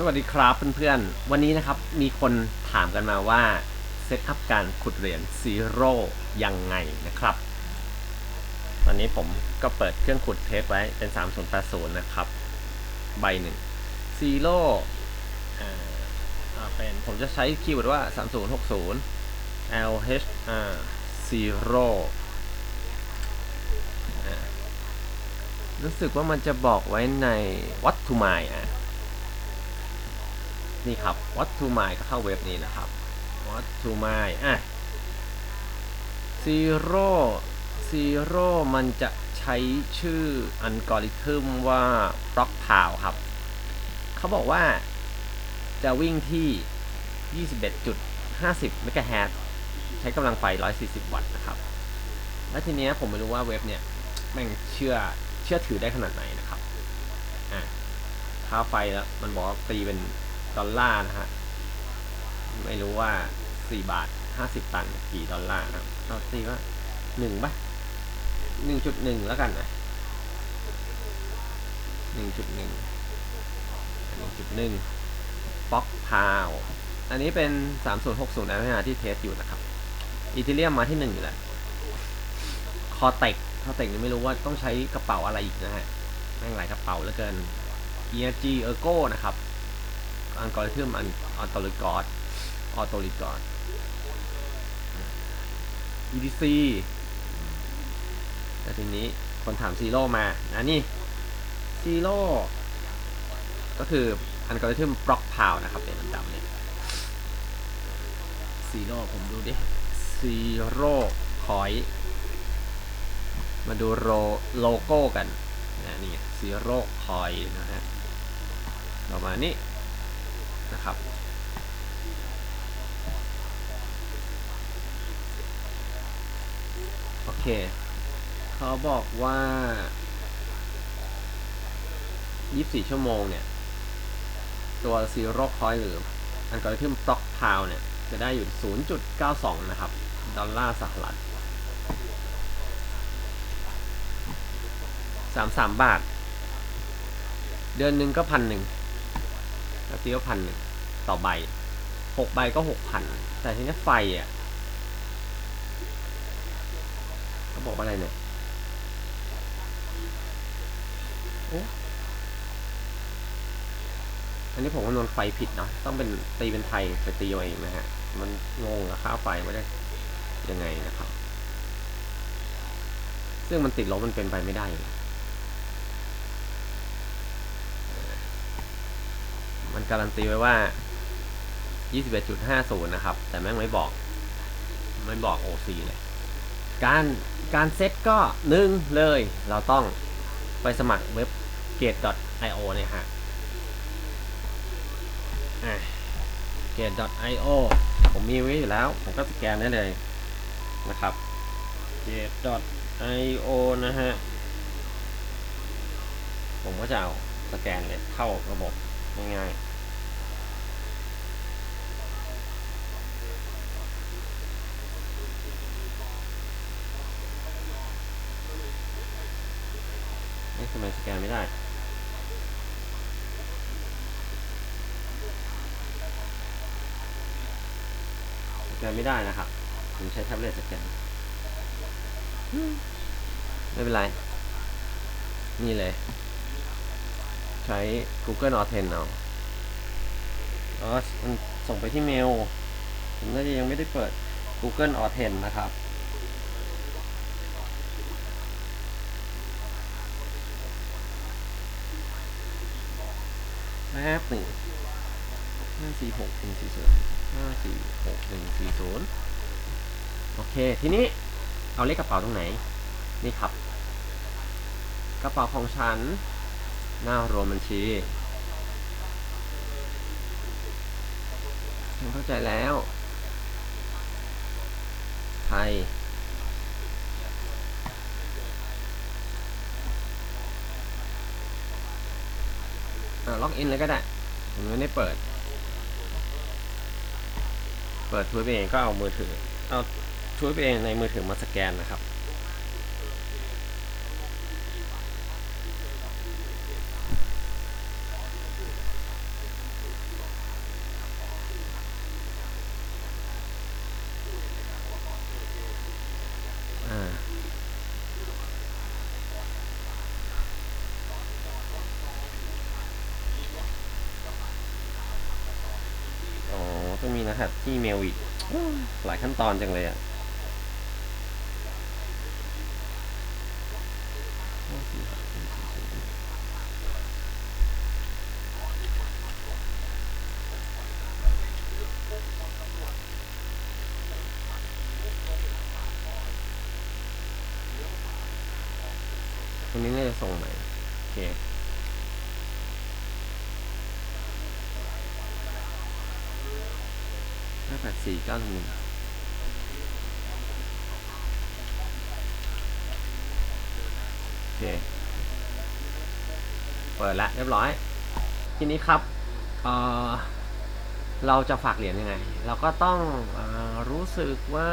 สวัสดีครับเพื่อนๆ วันนี้นะครับมีคนถามกันมาว่าเซตอัพการขุดเหรียญซีโร่ยังไงนะครับ ตอนนี้ผมก็เปิดเครื่องขุดเทสไว้เป็น 3080 นะครับ ใบหนึ่งซีโร่เป็นผมจะใช้คีย์เวิร์ดว่า 3060 LH อ่า zero อ่รู้สึกว่ามันจะบอกไว้ในวัตถุหมายอะ นี่ครับวัตถุหมายก็เข้าเว็บนี้นะครับวัตถุหมายอะซีโร่ซีโร่มันจะใช้ชื่ออัลกอริทึมว่า block p o w ครับ เขาบอกว่าจะวิ่งที่ 21.50 เมกะเฮิรตใช้กำลังไฟ 140 วัตต์นะครับ และทีเนี้ยผมไม่รู้ว่าเว็บเนี่ยแม่งเชื่อเชื่อถือได้ขนาดไหนนะครับ อะค่าไฟแล้วมันบอกตีเป็น ดอลลาร์นะฮะ ไม่รู้ว่า 4 บาท 50 ตังค์กี่ดอลลาร์นะเราตีว่าหนึ่งป่ะหนึ่งจุดหนึ่งแล้วกันนะหนึ่งจุดหนึ่งหนึ่งจุดหนึ่งป๊อกพาวอันนี้เป็น 3060 นะฮะที่เทสอยู่นะครับอีเทเรียมมาที่หนึ่งอยู่แล้วคอเต็กคอเต็กนี่ไม่รู้ว่าต้องใช้กระเป๋าอะไรอีกนะฮะแม่งหลายกระเป๋าเหลือเกิน ERG Ergo นะครับ อัลกอริทึมอันออโตลิกอสออโตลิกอส EDC แต่ทีนี้คนถามซีโร่มานะนี่ซีโร่ก็คืออัลกอริทึมบล็อกพาวนะครับเป็นดำๆเนี่ยซีโร่ผมดูดิซีโร่คอย มาดูโลโลโก้กันนะนี่ซีโร่คอยนะฮะประมาณนี้ นะครับ โอเค เขาบอกว่า 24 ชั่วโมงเนี่ย ตัว Zero Coin หรืออัลกอริทึม Block p o w เนี่ย จะได้อยู่ 0.92 นะครับ ดอลลาร์สหรัฐ 33 บาท เดือนหนึ่งก็พันหนึ่ง แล้วตีก็พันหนึ่งต่อใบหกใบก็หกพันแต่ทีนี้ไฟอะเขาบอกว่าอะไรเนี่ยโอ้อันนี้ผมคำนวณไฟผิดเนาะต้องเป็นตีเป็นไทยไปตีเอาเองนะฮะ มันงงอะค่าไฟไม่ได้ยังไงนะครับ ซึ่งมันติดลบมันเป็นไปไม่ได้อยู่แล้ว มัน การันตีไว้ว่า 21.50 นะครับ แต่แม่งไม่บอกไม่บอก OC เลย การการเซตก็หนึ่งเลย เราต้องไปสมัครเว็บ gate.io เนี่ยฮะ gate.io ผมมีไว้อยู่แล้ว ผมก็สแกนได้เลยนะครับ gate.io นะฮะ ผมก็จะเอาสแกนเลยเข้าระบบง่ายๆ ทำไมสแกนไม่ได้สแกนไม่ได้นะครับ ผมใช้แท็บเล็ตสแกนไม่เป็นไร นี่เลย ใช้ Google Authent เอาอ๋อมันส่งไปที่เมล ผมน่าจะยังไม่ได้เปิด Google Authent นะครับ ป๊บหนึ่งห้าสี่หกหนึ่งสี่ศูนย์ห้าสี่หกหนึ่งสี่ศูนย์โอเค ทีนี้เอาเลขกระเป๋าตรงไหน นี่ครับ กระเป๋าของฉัน หน้ารวมบัญชีฉันเข้าใจแล้ว ไทย อินเลยก็ได้ผมไม่ได้เปิด เปิดช่วยไปเองก็เอามือถือ เอาช่วยไปเองในมือถือมาสแกนนะครับ ห จะ มีรหัสที่เมลอีกหลายขั้นตอนจังเลยอะตรงนี้น่าจะส่งไหนโอเค ห้าแปด สี่เก้าหนึ่งโอเค เปิดละเรียบร้อย ทีนี้ครับ เออเราจะฝากเหรียญยังไง เราก็ต้องอรู้สึกว่า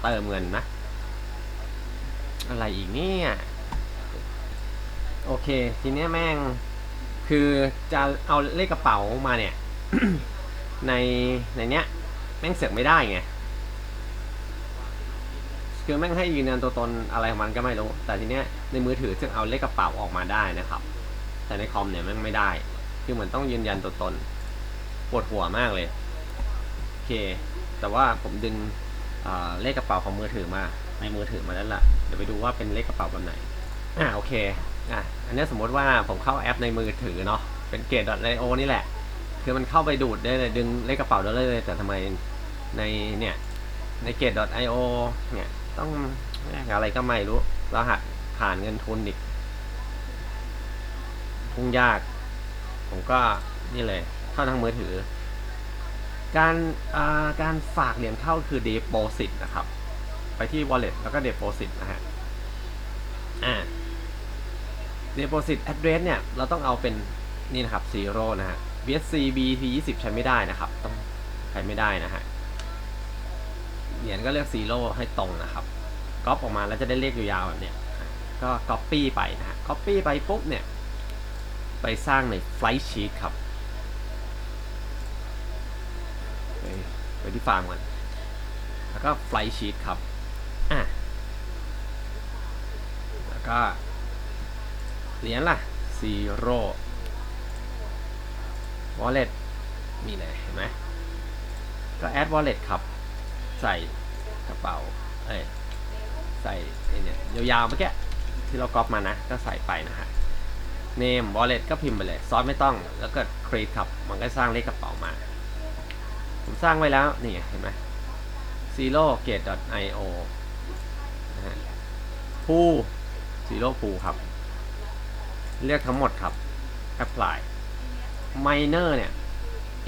เติมเงินนะ อะไรอีกเนี่ย โอเค ทีนี้แม่ง คือจะเอาเลขกระเป๋ามาเนี่ย ในในเนี้ยแม่งเสือกไม่ได้ไงคือแม่งให้ยืนยันตัวตนอะไรของมันก็ไม่รู้ แต่ทีเนี้ยในมือถือจึงเอาเลขกระเป๋าออกมาได้นะครับ แต่ในคอมเนี่ยแม่งไม่ได้ คือเหมือนต้องยืนยันตัวตนปวดหัวมากเลยโอเค แต่ว่าผมดึงเลขกระเป๋าของมือถือมา ในมือถือมาแล้วล่ะเดี๋ยวไปดูว่าเป็นเลขกระเป๋าแบบไหนอ่าโอเคอะอันนี้สมมติว่าผมเข้าแอปในมือถือเนาะเป็นเกต .io นี่แหละ คือมันเข้าไปดูดได้เลยดึงเลขกระเป๋าได้เลย แต่ทำไมในเนี่ยในเกต .io เนี่ยต้องอะไรก็ไม่รู้รหัสผ่านเงินทุนอีกพุ่งยาก ผมก็นี่เลยเข้าทางมือถือ การาการฝากเหรียญเข้าคือ deposit นะครับ ไปที่ wallet แล้วก็ deposit นะฮะอ่า deposit address เนี่ย เราต้องเอาเป็น นี่นะครับ zero นะฮะ BSC BT 20ใช้ไม่ได้นะครับ ต้องใช้ไม่ได้นะฮะ เหรียญก็เลือก zero ให้ตรงนะครับก๊อปออกมาแล้วจะได้เลขยาวๆแบบเนี้ย ก็ copy ไปนะฮะ copy ไปปุ๊บเนี่ย ไปสร้างใน flight sheet ครับไปไปที่ฟาร์มก่อนแล้วก็ flight sheet ครับ อะ แล้วก็เหรียญล่ะ zero wallet มีเลยเห็นไหมก็ add wallet ครับ ใส่กระเป๋าเอ้ยใส่เนี่ยยาวๆเมื่อกี้ที่เราก๊อปมานะ ก็ใส่ไปนะฮะ name wallet ก็พิมพ์ไปเลย ซอสไม่ต้อง แล้วก็ create ครับ มันก็สร้างเลขกระเป๋ามา ผมสร้างไว้แล้ว นี่เห็นไหม zero gate io นะฮะ pool zero pool ครับ เลือกทั้งหมดครับ apply minor เนี่ย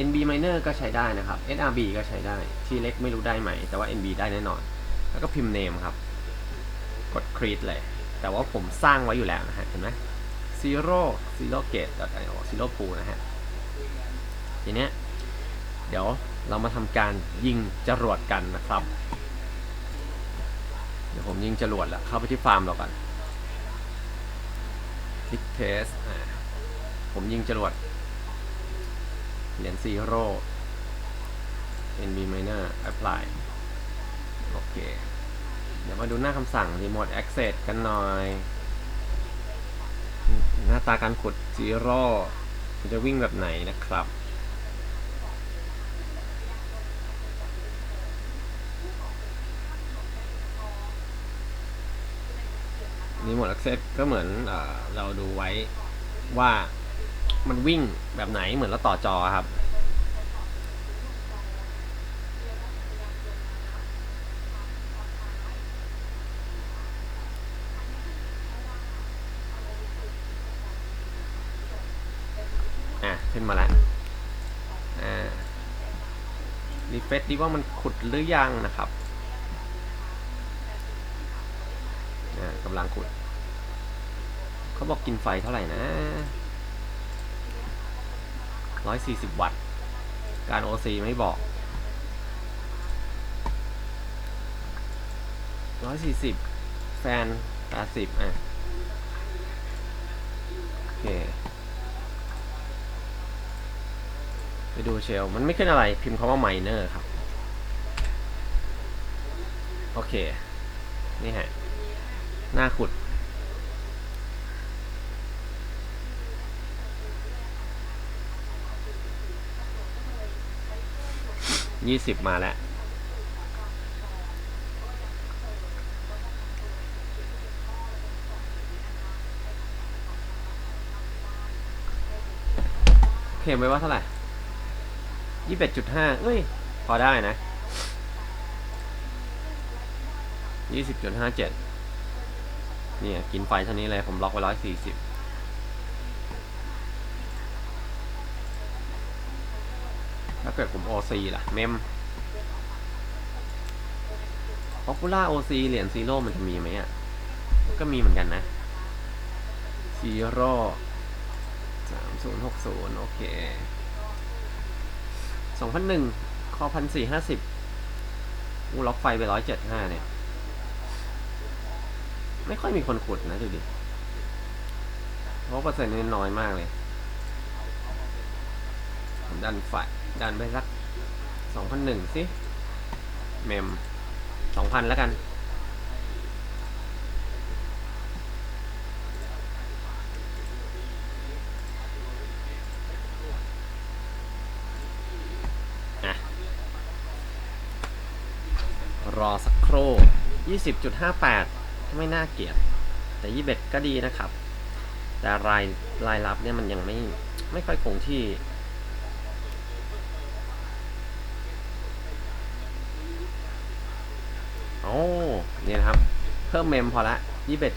NB minor ก็ใช้ได้นะครับ SRB ก็ใช้ได้ ที่เล็กไม่รู้ได้ไหม แต่ว่า NB ได้แน่นอน แล้วก็พิมพ์ name ครับ กด create เลย แต่ว่าผมสร้างไว้อยู่แล้วนะฮะ เห็นไหม zero zero gate io zero pool นะฮะ ทีเนี้ย เดี๋ยวเรามาทำการยิงจรวดกันนะครับ เดี๋ยวผมยิงจรวดแล้วเข้าไปที่ฟาร์มเราก่อนพิกเทสผมยิงจรวด เหรียญซีโร่ NB minor apply โอเค เดี๋ยวมาดูหน้าคำสั่ง remote access กันหน่อย หน้าตาการขุดซีโร่มันจะวิ่งแบบไหนนะครับ remote access ก็เหมือนเอเราดูไว้ว่า มันวิ่งแบบไหนเหมือนเราต่อจอครับ อะ ขึ้นมาแล้วอ่ารีเฟซดีว่ามันขุดหรือยังนะครับอ่ากำลังขุด เขาบอกกินไฟเท่าไหร่นะ 140 วัตต์ การ OC ไม่บอก 140 แฟน 80 อะ โอเค ไปดูเชล มันไม่ขึ้นอะไร พิมพ์คำว่า miner ครับ โอเค นี่ฮะ หน้าขุด ยี่สิบมาแล้วโอเคไหมว่าเท่าไหร่ยี่สิบเอ็ดจุดห้าเอ้ย พอได้นะยี่สิบจุดห้าเจ็ดเนี่ย กินไฟเท่านี้เลย ผมล็อกไว้ร้อยสี่สิบถ้า เกิดผม OC ล่ะ เมม Popular OC เหรียญซีโร่มันจะมีไหมอะ ก็มีเหมือนกันนะซีโร่สามศูนย์หกศูนย์โอเคสองพันหนึ่งคอพันสี่ห้าสิบกูล็อกไฟไปร้อยเจ็ดห้าเนี่ย ไม่ค่อยมีคนขุดนะดูดิ เพราะเปอร์เซ็นต์นี่น้อยมากเลย ดันไฟ ดันไปสักสองพันหนึ่งสิ เมมสองพันแล้วกัน รอสักครู่ยี่สิบจุดห้าแปดไม่น่าเกลียด แต่ยี่เบ็ดก็ดีนะครับ แต่รายรายรับเนี่ยมันยังไม่ไม่ค่อยคงที่ โอ้เนี่ยนะครับ เพิ่มเมมพอละ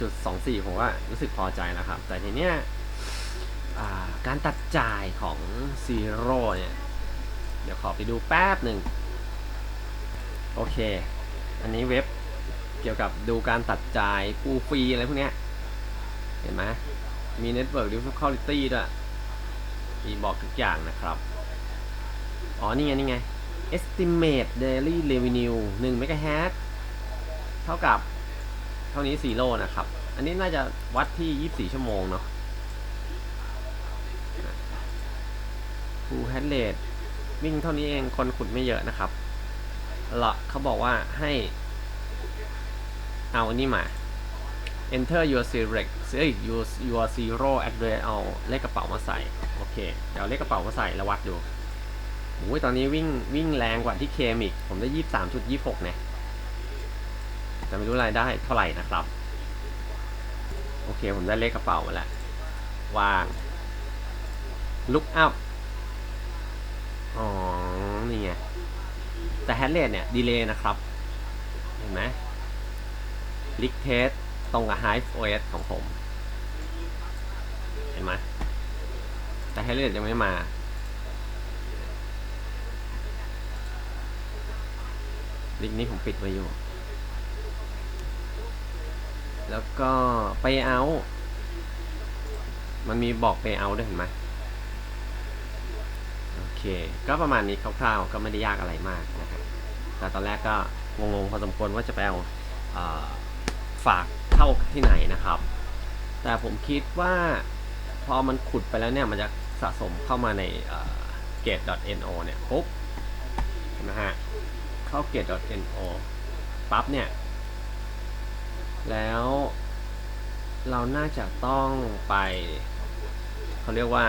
21.24 ผมว่ารู้สึกพอใจแล้วครับ แต่ทีเนี้ยการตัดจ่ายของซีโร่เนี่ย เดี๋ยวขอไปดูแป๊บหนึ่ง โอเค อันนี้เว็บเกี่ยวกับดูการตัดจ่ายกูฟรีอะไรพวกเนี้ย เห็นไหมมี Network Difficulty ด้วย มีบอกทุกอย่างนะครับ อ๋อ นี่ไง นี่ไง Estimate Daily Revenue 1 MHz เท่ากับ ท่านี้ซีโร่นะครับ อันนี้น่าจะวัดที่ 24 ชั่วโมงเนาะ Full Head Rate วิ่งเท่านี้เองคนขุดไม่เยอะนะครับละเขาบอกว่าให้เอาอันนี้มา enter your select เอ้ย your your zero address เอาเลขกระเป๋ามาใส่ โอเค เดี๋ยวเอาเลขกระเป๋ามาใส่แล้ววัดดูโอ้ยตอนนี้วิ่งวิ่งแรงกว่าที่เคมอีก ผมได้23.26เนี่ย แต่ไม่รู้รายได้เท่าไหร่นะครับ โอเค ผมได้เลขกระเป๋ามาแล้ววาง look up อ๋อ นี่ไง แต่แฮชเรทเนี่ย ดีเลย์นะครับ เห็นไหมลิกเทสตรงกับ Hive OS ของผม เห็นไหมแต่แฮชเรทยังไม่มาลิงก์นี้ผมปิดไว้อยู่ แล้วก็ Payout มันมีบอก Payout ด้วยเห็นไหมโอเค ก็ประมาณนี้คร่าวๆ ก็ไม่ได้ยากอะไรมากนะครับแต่ตอนแรกก็งงๆพอสมควรว่าจะไปเอาเออฝากเข้าที่ไหนนะครับ แต่ผมคิดว่าพอมันขุดไปแล้วเนี่ยมันจะสะสมเข้ามาในเอ่อ gate.no เนี่ยปุ๊บนะฮะเข้า gate.no ปั๊บเนี่ย แล้วเราน่าจะต้องไปเขาเรียกว่า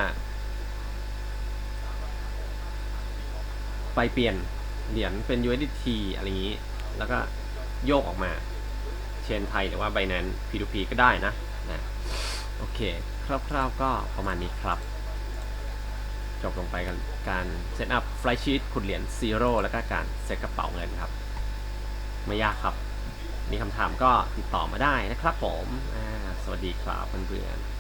ไปเปลี่ยนเหรียญเป็น USDT อะไรอย่างนี้ แล้วก็โยกออกมา เชนไทยหรือว่า Binance P2P ก็ได้นะนะโอเค คร่าวๆก็ประมาณนี้ครับ จบลงไปกันการเซตอัพไฟชีตขุดเหรียญซีโร่แล้วก็การเซตกระเป๋าเงินครับ ไม่ยากครับ มีคำถามก็ติดต่อมาได้นะครับผม สวัสดีครับเพื่อนๆ